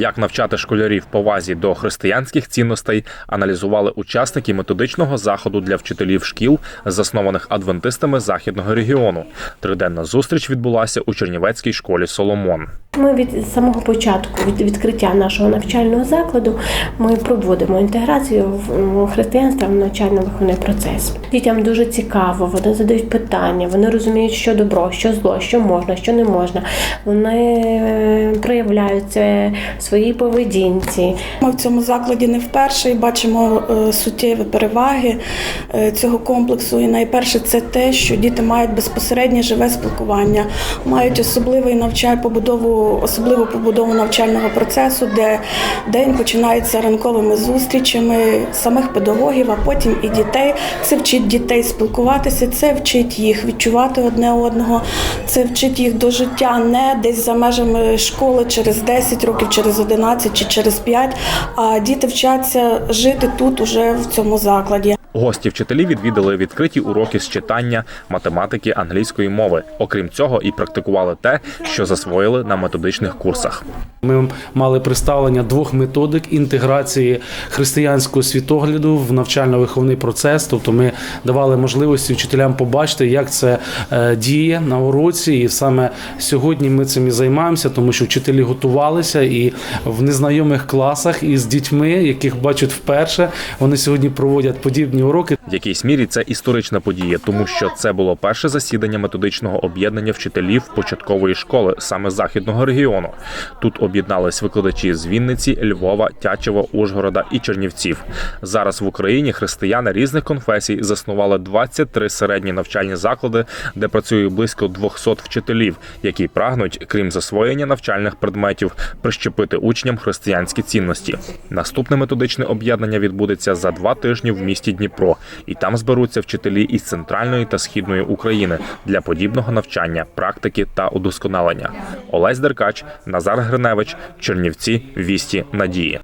Як навчати школярів повазі до християнських цінностей, аналізували учасники методичного заходу для вчителів шкіл, заснованих адвентистами західного регіону. Триденна зустріч відбулася у Чернівецькій школі Соломон. Ми від самого початку, від відкриття нашого навчального закладу, ми проводимо інтеграцію в м, християнства в навчально-виховний процес. Дітям дуже цікаво, вони задають питання, вони розуміють, що добро, що зло, що можна, що не можна. Вони проявляються в своїй поведінці. Ми в цьому закладі не вперше і бачимо е, суттєві переваги е, цього комплексу. І найперше це те, що діти мають безпосереднє живе спілкування, мають особливий навчаль, побудову, особливу побудову навчального процесу, де день починається ранковими зустрічами самих педагогів, а потім і дітей. Це вчить дітей спілкуватися, це вчить їх відчувати одне одного, це вчить їх до життя не десь за межами школи через 10 років, через 11 чи через 5, а діти вчаться жити тут, уже в цьому закладі. Гості вчителі відвідали відкриті уроки з читання, математики, англійської мови. Окрім цього, і практикували те, що засвоїли на методичних курсах. Ми мали представлення двох методик інтеграції християнського світогляду в навчально-виховний процес. Тобто ми давали можливості вчителям побачити, як це е, діє на уроці. І саме сьогодні ми цим і займаємося, тому що вчителі готувалися і в незнайомих класах із дітьми, яких бачать вперше, вони сьогодні проводять подібні уроки. В якійсь мірі це історична подія, тому що це було перше засідання методичного об'єднання вчителів початкової школи саме західного регіону. Тут об'єднались викладачі з Вінниці, Львова, Тячева, Ужгорода і Чернівців. Зараз в Україні християни різних конфесій заснували 23 середні навчальні заклади, де працює близько 200 вчителів, які прагнуть, крім засвоєння навчальних предметів, прищепити учням християнські цінності. Наступне методичне об'єднання відбудеться за два тижні в місті Дніпро, і там зберуться вчителі із центральної та східної України для подібного навчання, практики та удосконалення. Олесь Деркач, Назар Гриневич, Чернівці, Вісті, Надії.